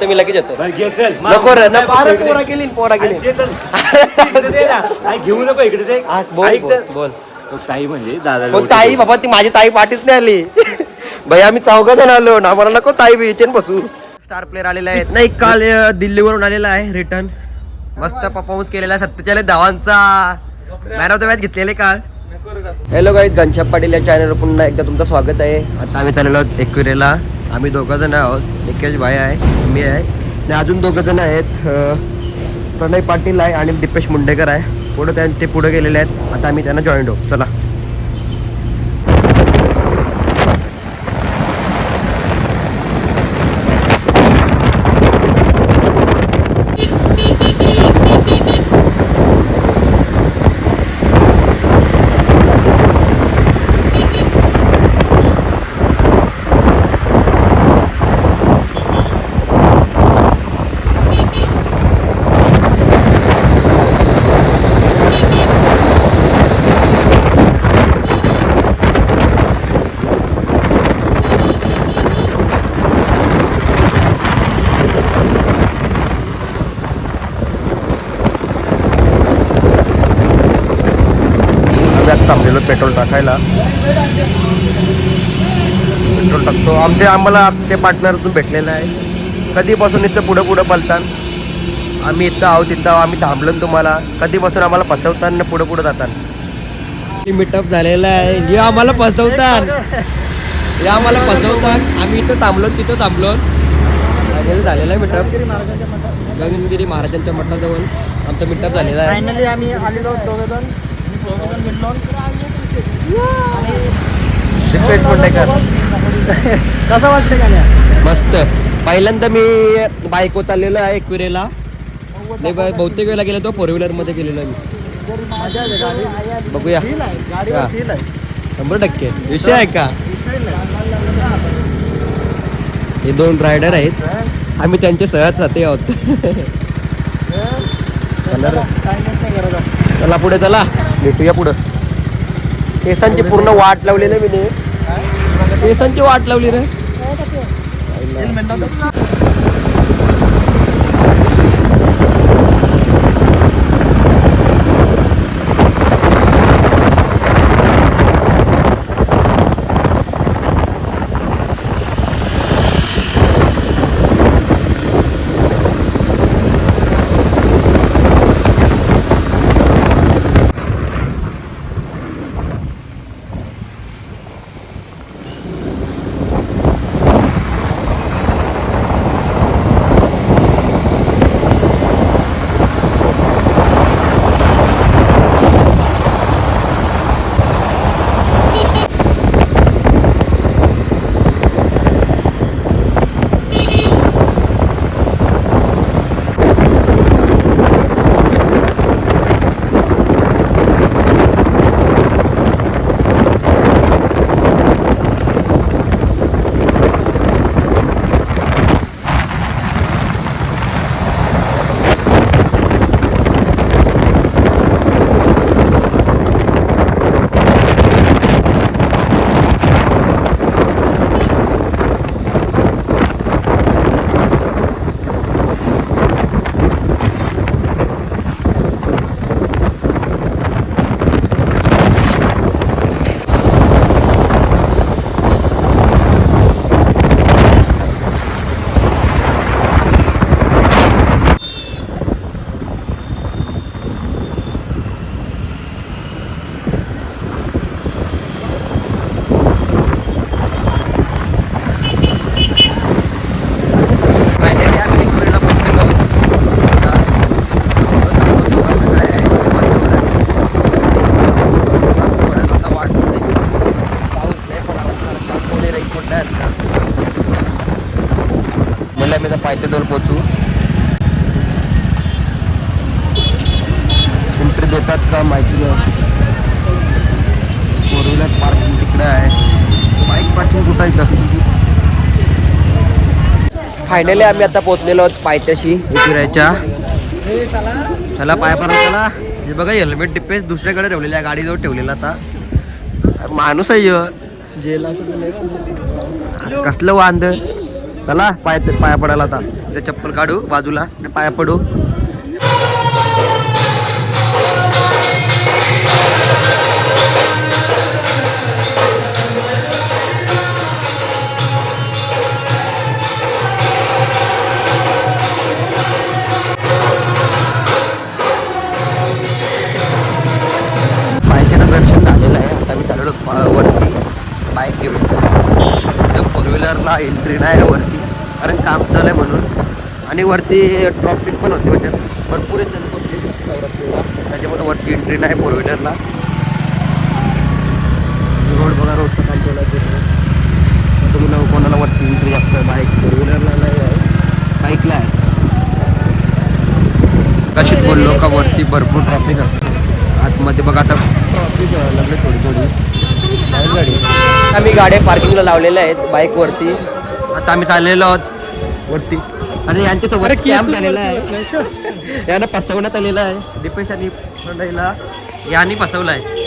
तर मी लगेच येतो. नको रे ना फार. पोरा गेली पोरा गेली घेऊ नको इकडे ते हा, बोल ऐक बोल, तर. बोल तो ताई म्हणजे दादा हो ताई बाबा ती माझी ताई पाठीच नाही आली. भैया आम्ही चौघ जण आलो. ना मला नको ताई बी इथे बसू. स्टार प्लेअर आलेला आहे नाही काल अ, दिल्लीवरून आलेला आहे रिटर्न मस्त परफॉर्मन्स केलेला आहे सत्तेचाळीस धावांचा. मॅन ऑफ द मॅच घेतलेले काल. हॅलो गाईत घनश्याम पाटील या चॅनलवर पुन्हा एकदा तुमचं स्वागत आहे. आता आम्ही चाललेलो आहोत एकविरेला आम्ही दोघं जण आहोत. निकेश भाई आहे मी आहे. आणि अजून दोघं जण आहेत प्रणय पाटील आहे आणि दीपेश मुंडेकर आहे. पुढे त्या ते पुढे गेलेले आहेत. आता आम्ही त्यांना जॉईन होऊ. चला आम्ही आता थांबलेलो पेट्रोल टाकायला. पेट्रोल टाकतो. आमचे आम्हाला ते पार्टनरतून भेटलेलं आहे कधीपासून इथं पुढं पुढं पलतात? आम्ही इथं आहोत तिथं आहोत, आम्ही थांबलो तुम्हाला. कधीपासून आम्हाला फसवतात ना पुढं पुढं जातात? मीटअप झालेला आहे. हे आम्हाला फसवतात. हे आम्हाला फसवतात. आम्ही इथं थांबलो तिथं थांबलो. झालेला आहे मीटअप गगनगिरी महाराजांच्या मठाजवळ आमचा मीटअप झालेला आहे. फायनली आम्ही आलेलो दोघं जण दोघं जण. भेटलो दीपेश मुंडेकर कसं वाटतं मस्त. पहिल्यांदा मी बायको चाललेलो आहे एकविरेला नाही बा- बहुतेक वेळेला गेलो तो फोर व्हीलरमध्ये गेलेलो मी. मजा आहे गाडी. बघूया. फील आहे. हा. गाडीवर फील आहे. शंभर टक्के. विषय आहे का. हे दोन रायडर आहेत. आम्ही त्यांचे सहज साथी आहोत. चला रे. काय नाही करत आहे. चला पुढे चला. भेटूया पुढं. केसांची पूर्ण वाट लावली ना मी. ने केसांची वाट लावली रे. पायथ्याजवळ पोचू एंट्री देतात का माहिती नाही. फोर व्हीलर पार्किंग तिकडे आहे. बाईक पार्किंग कुठं इथं? फायनली आम्ही आता पोहोचलेलो आहोत पायथ्याशी. फिरायच्या चला पाय पडा चला. हे बघा हेल्मेट डिपेस दुसऱ्याकडे ठेवलेलं आहे. गाडीजवळ ठेवलेला आता. माणूस आहे कसलं वांद. चला पाय पाया पडायला आता. ते चप्पल काढू बाजूला आणि पाया पडू. आहे. आता मी वरती. बाईक घेऊन. फोर व्हीलरला एंट्री नाही वरती. कारण काम चालू आहे म्हणून. आणि वरती ट्रॉफिक पण होती म्हणजे भरपूर जण नवरात्रीला त्याच्यामुळे वरती एंट्री नाही फोर व्हीलरला रोड बघा रोडचं काम चालू आहे तिथे. आता तुम्ही कोणाला वरती एंट्री असतं बाईक फोर व्हीलरला नाही आहे. बाईकला आहे. कशीच बोललो का वरती भरपूर ट्रॅफिक असतं आतमध्ये बघा आता. ट्रॉफिक लागले थोडी थोडी. गाडी आम्ही गाड्या पार्किंगला लावलेल्या आहेत बाईक वरती. आता आम्ही चाललेलो आहोत. वरती. आणि यांच्यासोबत स्कॅम झालेला आहे. यांना फसवण्यात आलेला आहे. दीपेश आणि मंडईला यांनी फसवलं आहे.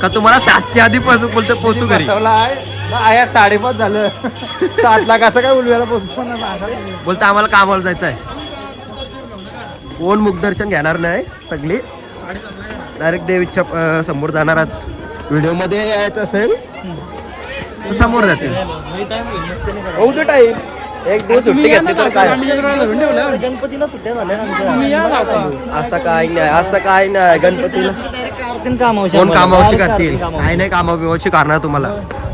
का तुम्हाला सातच्या आधी पोहोचू बोलतो पोहोचू घरी? आहे. साडेपाच झालं. सात लाख असं काय उलव्याला माझा बोलतो आम्हाला कामाला जायचं आहे? कोण मुखदर्शन घेणार नाही सगळी? डायरेक्ट देवीच्या समोर जाणार आहात. व्हिडिओमध्ये यायचं असेल तर समोर जातील होऊ दे टाईम एक दिवस सुट्टी घेतली तर काय? गणपतीला सुट्ट्या झाल्या असं काय नाही असं काय नाही गणपतीला. कोण कामावशी करतील? काय नाही कामावशी करणार तुम्हाला.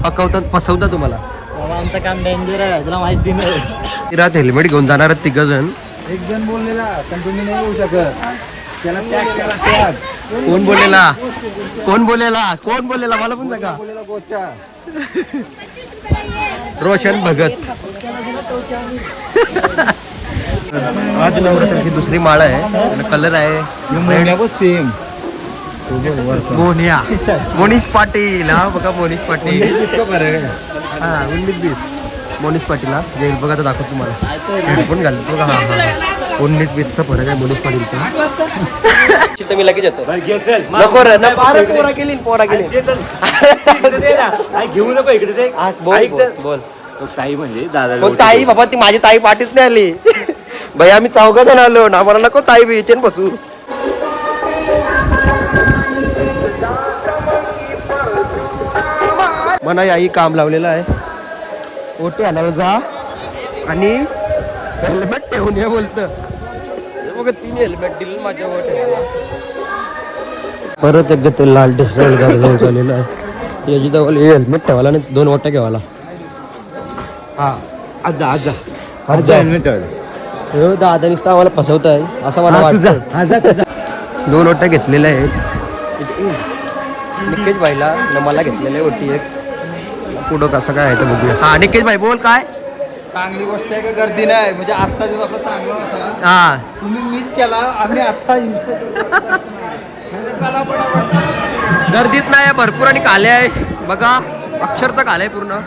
पकवतात फसवतात तुम्हाला. आमचं काम डेंजर आहे. तुला माहिती नाही. तिरात हेल्मेट घेऊन जाणार आहेत तिघ जण एक जण बोललेला पण तुम्ही नाही येऊ शकत. त्याला टॅग केला टॅग कोण बोलेला कोण बोलेला कोण बोलेला मला पण सांगा. बोललेला गोचा रोशन भगत. आज नवरात्राची दुसरी माळ आहे. कलर आहे सेम मोनिया मोनीश. पाटील. हा बघा मोनीश पाटील. हा उन्नीस बीस मोनीश पाटील हा. जे बघा आता दाखवतो तुम्हाला. हेडफोन घालतो. बघा हा हा. फरक आहे पाटीलचा मी लगेच येतो. नको रे ना फार. पोरा गेली पोरा गेली ते तर- इकडे दे ना. आई, घेऊ नको इकडे ते बोल तर. ताई म्हणजे दादा ताई बाबा ती माझी ताई पाठीच नाही आली. भैया आम्ही चौघ जण आलो. ना मला नको ताई बी इथे बसू. मना आई काम लावलेलं आहे. ओटे आणायला जा. आणि हेल्मेट ठेवून ये बोलत. बघ तीन हेल्मेट दिलं माझ्या ओट्याला परत एकदा ते लाल घेऊन चाललेलं आहे. याची जवळ हेल्मेट ठेवायला आणि दोन ओट्या घ्यावाला. हा आज आज. आज. helmet ठेवायला. हो दादा नुसतं आम्हाला फसवत आहे असं मला हा. वाटतं हा. दोन ओट्या घेतलेल्या आहेत. निकेश भाईला मला घेतलेलं आहे ओटी एक. पुढं कसं काय आहे बघूया. हा निकेश भाई बोल काय? चांगली गोष्ट आहे का गर्दी नाही? म्हणजे आजचा दिवस आपला चांगला होता हा. तुम्ही मिस केला आम्ही आता पटापट. गर्दीत नाही आहे भरपूर आणि काले आहे. बघा अक्षरचा काले पूर्ण.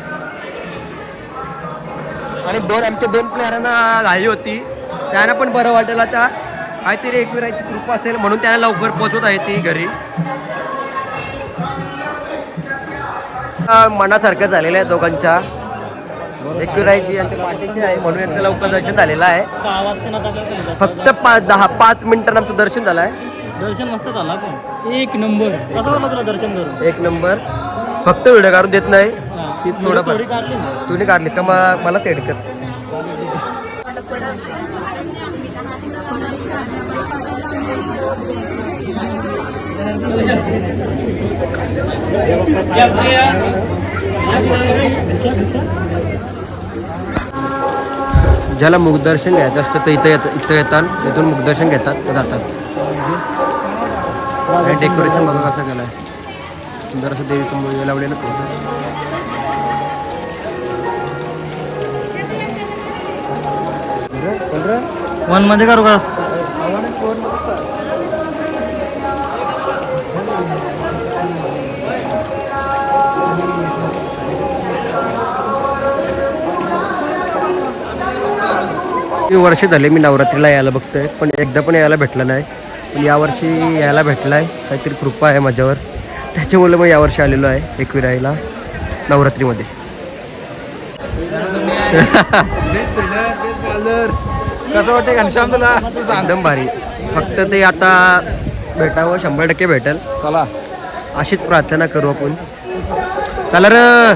आणि दोन आमच्या दोन प्लेयरांना घाई होती. त्यांना पण बरं वाटेल आता. काहीतरी एकविरायची कृपा असेल म्हणून त्यांना लवकर पोहोचवत आहे ती घरी. मनासारखं झालेलं आहे दोघांच्या. एकविरायची आणि पाठीची आहे. म्हणून यांचं लवकर दर्शन झालेलं आहे. सहा वाजता ना आपल्याला सांगितलं. फक्त पाच दहा पाच मिनिटांना आमचं दर्शन झालं आहे. दर्शन मस्त झाला पण एक नंबर. कसं वाटलं तुला दर्शन करून? एक नंबर. फक्त व्हिडिओ काढून देत नाही. ती थोडं थोडी काढली ना. तुम्ही काढली. का मला मला सेट कर. ज्याला मुखदर्शन घ्यायचं असतं तर इथं येत इथं येतात. इथून मुखदर्शन घेतात जातात. डेकोरेशन बघा कसं केलं आहे सुंदर असं देवीचं मूळ लावलेलं वनमध्ये करू का? वर्ष झाले मी नवरात्रीला यायला बघतोय पण एकदा पण यायला भेटलं नाही. पण यावर्षी यायला भेटलं आहे काहीतरी कृपा आहे माझ्यावर. त्याच्यामुळे मग यावर्षी आलेलो आहे एकविराईला नवरात्रीमध्ये. कसं वाटतंय घनश्याम तुला? एकदम भारी. फक्त ते आता भेटावं शंभर टक्के भेटेल. चला. अशीच प्रार्थना करू आपण. चला र.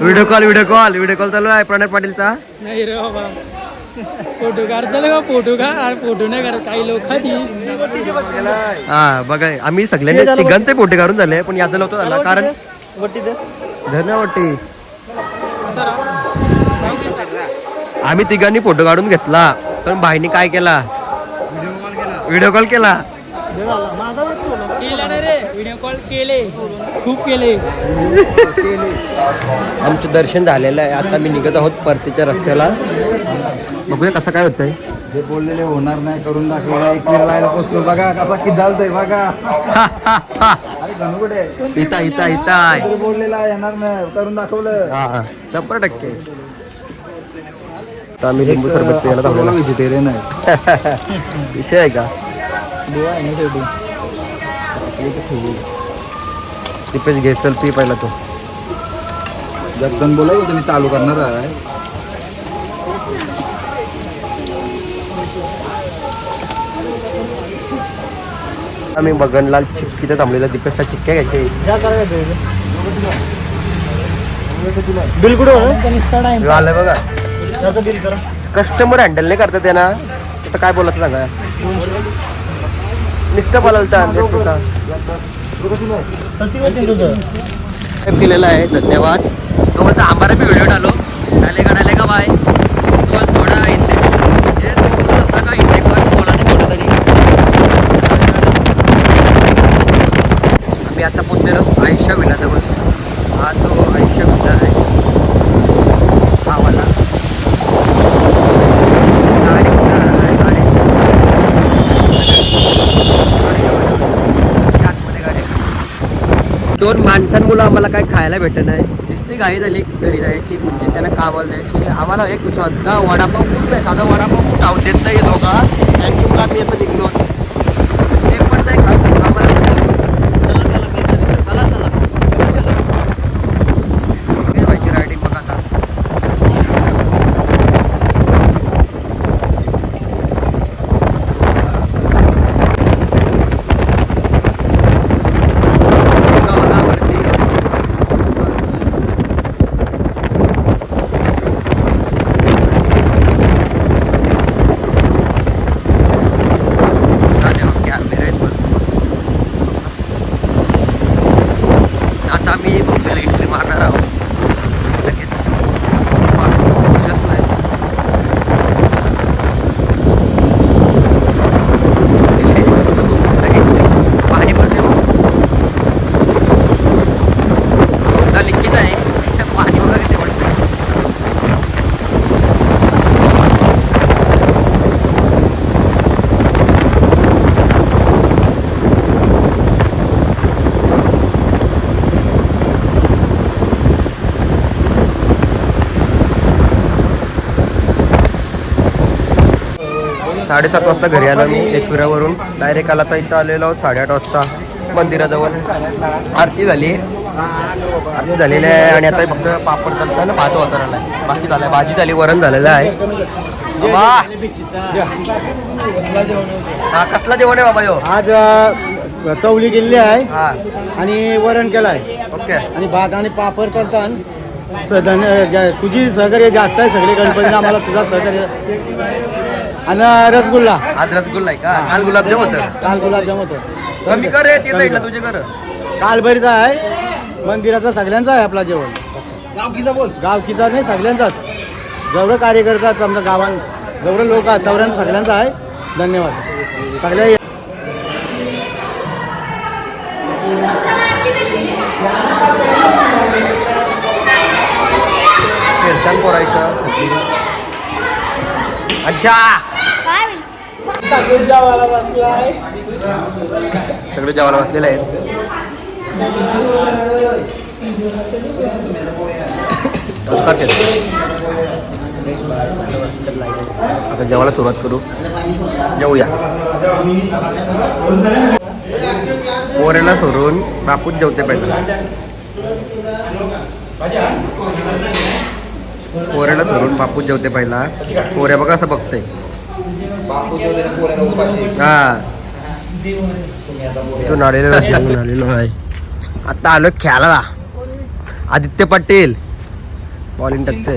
Video call video call video call चालू आहे प्रणय पाटीलचा. नाही रे बाबा. फोटो काढताल का फोटो का फोटो नाही काढत काही लोक हा बघा आम्ही सगळ्यांनी तिघांचे फोटो काढून झाले पण याचा नव्हतं झाला. कारण धन्यवाद आम्ही तिघांनी फोटो काढून घेतला पण भाईने काय केला? व्हिडिओ कॉल केला. केला नाही रे व्हिडिओ कॉल केले. खूप केले. आमचं दर्शन झालेलं आहे. आता मी निघत आहोत परतीच्या रस्त्याला. बघूया कसं काय होतंय. जे बोललेले होणार नाही करून दाखवलं पोचलो बघा कसा किदालतोय बघा. अरे इथं इथं इथं आहे. तरी बोललेला येणार नाही करून दाखवलं. हा शंभर टक्के. आता आम्ही लिंबू सरबत प्यायला थांबलेलो. व्हेजिटेरियन आहे. विषय आहे का? घे चल पी पहिला तो. जगतन बोलाय तुम्ही चालू करणार आहे. आम्ही बगनलाल चिक्कीचं थांबलेलं दीपेशला चिक्क्या घ्यायचे. बिल कुठं आलं बघा. कस्टमर हँडल नाही करतात त्यांना आता काय बोलायचं सांगा. नुसतं बोलायला केलेलं आहे. धन्यवाद. सोबत आम्हाला बी व्हिडिओ डालो डाले का डाले का बाय तो थोडा हिंदी म्हणजे तो बोलत होता का हिंदी पण बोला नाही थोडं तरी आम्ही आता पोचलेलो आयुष्य विलाजवळ हा तो आयुष्य विला आहे हा वाला गाडी कुठं आहे? गाडी गाडी आतमध्ये गाडी आहे. दोन माणसांमुळं आम्हाला काय खायला भेटत नाही. नुसती घाई झाली घरी जायची म्हणजे त्यांना कामाला द्यायची. आम्हाला एक साधा वडापाव कुठं नाही साधा वडापाव कुठं? आहोत देत नाही दोघा. त्यांची मुलं आम्ही येतो निघलो ते पण नाही खात आम्हाला म्हणतात, चला चला काहीतरी तर चला चला चला. हे व्हायची रायडिंग बघा आता बघा बघा वरती. झाले हो, कॅमेरे आहेत भरपूर. आता मी बघायला एंट्री मारणार आहोत लगेच दिसत नाही. पाणी भरते लिखित आहे पाणी वगैरे ते वाटतं साडेसात वाजता घरी आलो मी एकविरावरून डायरेक्ट आला तर इथं आलेलो आहोत साडेआठ वाजता. मंदिराजवळ. आरती झाली. आरती झालेली आहे आणि आता फक्त पापड चालतं ना भात वाजवलेला आहे. बाकी झालं आहे भाजी झाली वरण झालेलं आहे. हा कसला जेवण आहे बाबा यो? आज चवली गेलेली आहे हा. आणि वरण केलं आहे ओके. आणि भात आणि पापड करतात तुझी सहकार्य जास्त आहे सगळे गणपतीला आम्हाला तुझा सहकार्य आणि रसगुल्ला. आज रसगुल्ला आहे का? काल गुलाबजाम होतं. काल गुलाबजाम होतं. कमी कर रे ते साईडला तुझे कर. काल भरीचा आहे. मंदिराचा सगळ्यांचा आहे आपला जेवण. गावकीचा बोल. गावकीचा नाही सगळ्यांचाच. जेवढं कार्य करतात आमच्या गावात जेवढं लोक आहेत तेवढ्यांचा सगळ्यांचा आहे. धन्यवाद. सगळ्या कीर्तन करायचं अच्छा. सगळे जेवायला बसलेले आहेत. आता जेवायला सुरुवात करू. जेवूया. पोरेला सोडून बापूच जेवते पाहिजे पोऱ्याला धरून बापूच जेवते पहिला. पोऱ्या बघा असं बघतंय. आलेलो इथून आलेलो आहे आता आलो खेळायला. आदित्य पाटील. बॉलिंग टाकते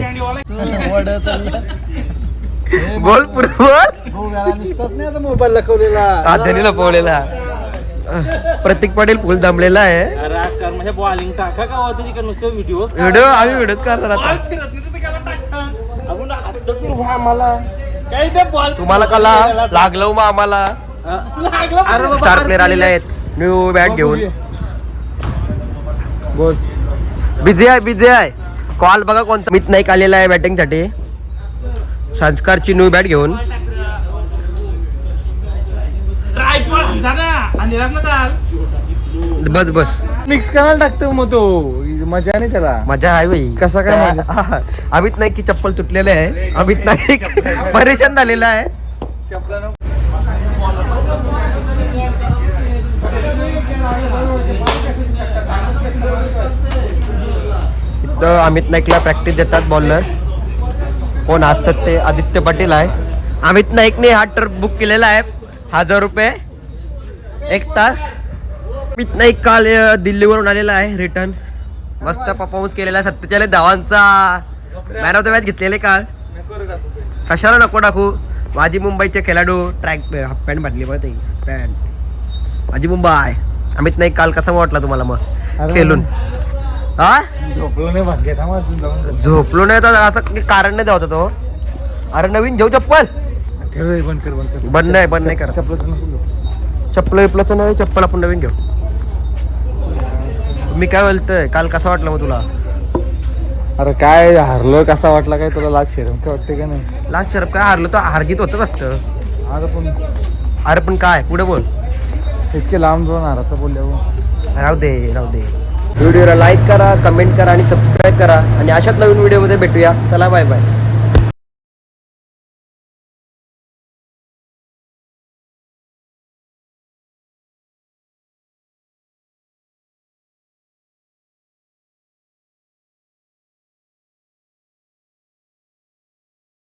बोल आता मोबाईल लपवलेला प्रतीक पाटील फुल दमलेला आहे. बॉलिंग टाका का तरी का नुसतं व्हिडिओ व्हिडिओ आम्ही व्हिडिओ करणार आता काही ते बॉल तुम्हाला कला लागलो. मग आम्हाला. स्टार प्लेअर आलेले आहेत न्यू बॅट घेऊन. बोल बिझी आहे बिझी आहे. कॉल बघा कोणता. मित नाईक आलेला आहे बॅटिंगसाठी. संस्कारची न्यू बॅट घेऊन. बस बस. मिक्स करायला टाकतो मग तो. मजा नाही त्याला. मजा आहे भाई कसा काय मजा? अमित नाईक ची चप्पल तुटलेली आहे. अमित नाईक परेशान झालेला आहे. इथं अमित नाईकला प्रॅक्टिस देतात बॉलर कोण असतात ते? आदित्य पाटील आहे. अमित नाईकने हा ट्रिप बुक केलेला आहे. हजार रुपये. एक तास. अमित नाईक काल अ, दिल्लीवरून आलेला आहे. रिटर्न मस्त परफॉर्मन्स केलेला आहे सत्तेचाळीस धावांचा. मॅन ऑफ द मॅच घेतलेले काल. कशाला नको टाकू माझी मुंबईचे खेळाडू ट्रॅक हाफ पॅन्ट बांधली बघ ते. पॅन्ट माझी मुंबई. अमित नाईक काल कसा वाटला तुम्हाला मग? खेळून. हा? झोपलो नाही झोपलो नाही तर असं कारण नाही होता तो. अरे नवीन घेऊ चप्पल. बंद कर बंद कर. बंद नाही बंद नाही करा चपलं तर नको घेऊ. चप्पल विपलाचं नाही चप्पल आपण नवीन घेऊ. मी काय बोलतोय? काल कसा वाटला मग तुला? अरे काय हारलो कसा वाटला काय तुला? लाज शेरम काय वाटते का नाही? लास्ट शरप काय? हारलं तर हारजीत होतच असतं आता पण अरे पण काय? पुढे बोल. इतके लांब जाऊन हाराचा बोलल्यावर राहू दे राहू दे. व्हिडिओला लाईक करा कमेंट करा आणि सबस्क्राईब करा. आणि अशाच नवीन व्हिडिओमध्ये भेटूया. चला बाय बाय.